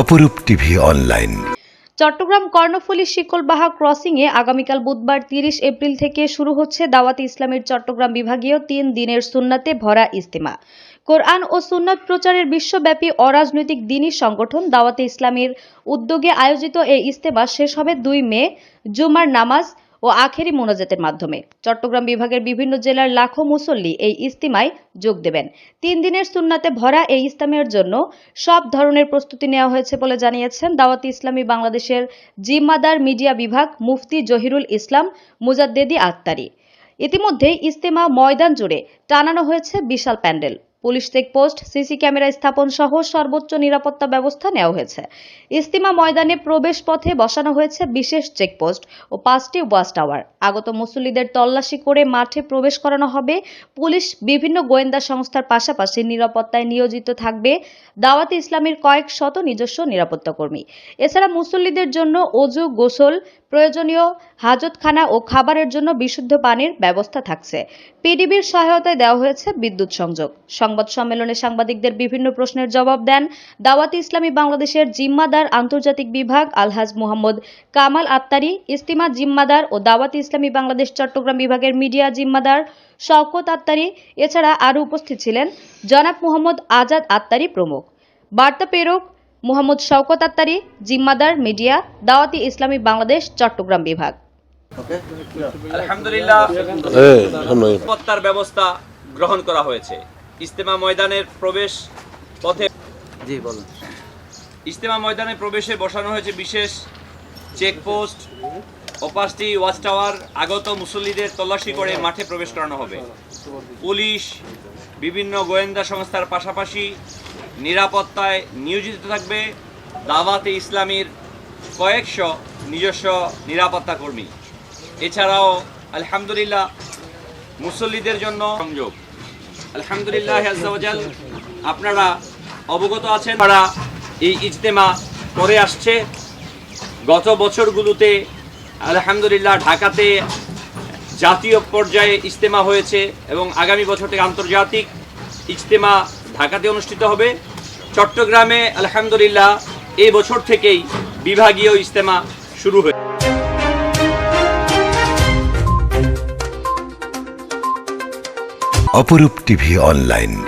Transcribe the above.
অপরূপ TV online. Chittagong Karnaphuli Shikalbaha ক্রসিংয়ে আগামীকাল বুধবার তিরিশ এপ্রিল থেকে শুরু হচ্ছে দাওয়াতি ইসলামের চট্টগ্রাম বিভাগীয় তিন দিনের সুন্নাতে ভরা ইস্তেমা কোরআন ও সুন্নাত প্রচারের বিশ্বব্যাপী অরাজনৈতিক দিনী সংগঠন দাওয়াতে ইসলামের উদ্যোগে আয়োজিত এই ইস্তেমা শেষ হবে দুই মে, জুমার নামাজ ও আখেরি মোনাজাতের মাধ্যমে। চট্টগ্রাম বিভাগের বিভিন্ন জেলার লাখো মুসল্লি এই ইস্তিমায় যোগ দেবেন। তিন দিনের সুন্নাতে ভরা এই ইস্তেমার জন্য সব ধরনের প্রস্তুতি নেওয়া হয়েছে বলে জানিয়েছেন দাওয়াতি ইসলামী বাংলাদেশের জিম্মাদার মিডিয়া বিভাগ মুফতি জহিরুল ইসলাম মুজাদ্দেদি আক্তারি ইতিমধ্যেই ইস্তেমা ময়দান জুড়ে টানানো হয়েছে বিশাল pandal. Police checkpost, CC camera স্থাপন সহ সর্বোচ্চ নিরাপত্তা ব্যবস্থা নেওয়া হয়েছে। ইস্তিমা ময়দানে প্রবেশ পথে বসানো হয়েছে বিশেষ চেকপোস্ট ও পাঁচটি ওয়াচ টাওয়ার। আগত মুসল্লিদের তল্লাশি করে মাঠে প্রবেশ করানো হবে। পুলিশ বিভিন্ন গোয়েন্দা সংস্থার পাশাপাশি নিরাপত্তায় নিয়োজিত থাকবে। দাওয়াতে ইসলামের কয়েক শত নিজস্ব নিরাপত্তা কর্মী। এছাড়া মুসল্লিদের জন্য অজু, গোসল, প্রয়োজনীয় হাজতখানা ও খাবারের জন্য বিশুদ্ধ পানির ব্যবস্থা থাকছে। পিডিবির সহায়তায় দেওয়া হয়েছে বিদ্যুৎ সংযোগ। সংবাদ সম্মেলনে সাংবাদিকদের বিভিন্ন প্রশ্নের জবাব দেন দাওয়াতি ইসলামী বাংলাদেশের জিম্মাদার আন্তর্জাতিক বিভাগ আলহাজ মোহাম্মদ কামাল আত্তারি ইস্তিমা জিম্মাদার ও দাওয়াতি ইসলামী বাংলাদেশ চট্টগ্রাম বিভাগের মিডিয়া জিম্মাদার শওকত আত্তারি এছাড়া আরও উপস্থিত ছিলেন জনাব মোহাম্মদ আজাদ আত্তারি প্রমুখ। বার্তা প্রেরক মোহাম্মদ শওকত আত্তারি জিম্মাদার মিডিয়া দাওয়াতি ইসলামী বাংলাদেশ চট্টগ্রাম বিভাগ। আলহামদুলিল্লাহ। ব্যবস্থা গ্রহণ করা হয়েছে। ইস্তেমা ময়দানের প্রবেশ পথে জি বলুন। ইস্তেমা ময়দানে প্রবেশে বসানো হয়েছে বিশেষ চেকপোস্ট ও পাঁচটি ওয়াচ টাওয়ার আগত মুসল্লিদের তল্লাশি করে মাঠে প্রবেশ করানো হবে। পুলিশ বিভিন্ন গোয়েন্দা সংস্থার পাশাপাশি নিরাপত্তায় নিয়োজিত থাকবে দাওয়াতে ইসলামীর কয়েকশো নিজস্ব নিরাপত্তা কর্মী। এছাড়াও আলহামদুলিল্লাহ মুসল্লিদের জন্য সংযোগ আলহামদুলিল্লাহ আপনারা অবগত আছেন, তারা এই ইজতেমা করে আসছে। গত বছরগুলোতে আলহামদুলিল্লাহ ঢাকাতে জাতীয় পর্যায়ে ইজতেমা হয়েছে এবং আগামী বছর থেকে আন্তর্জাতিক ইজতেমা ঢাকাতে অনুষ্ঠিত হবে। চট্টগ্রামে আলহামদুলিল্লাহ এই বছর থেকেই বিভাগীয় ইজতেমা শুরু হয়েছে। অপরূপ টিভি অনলাইন।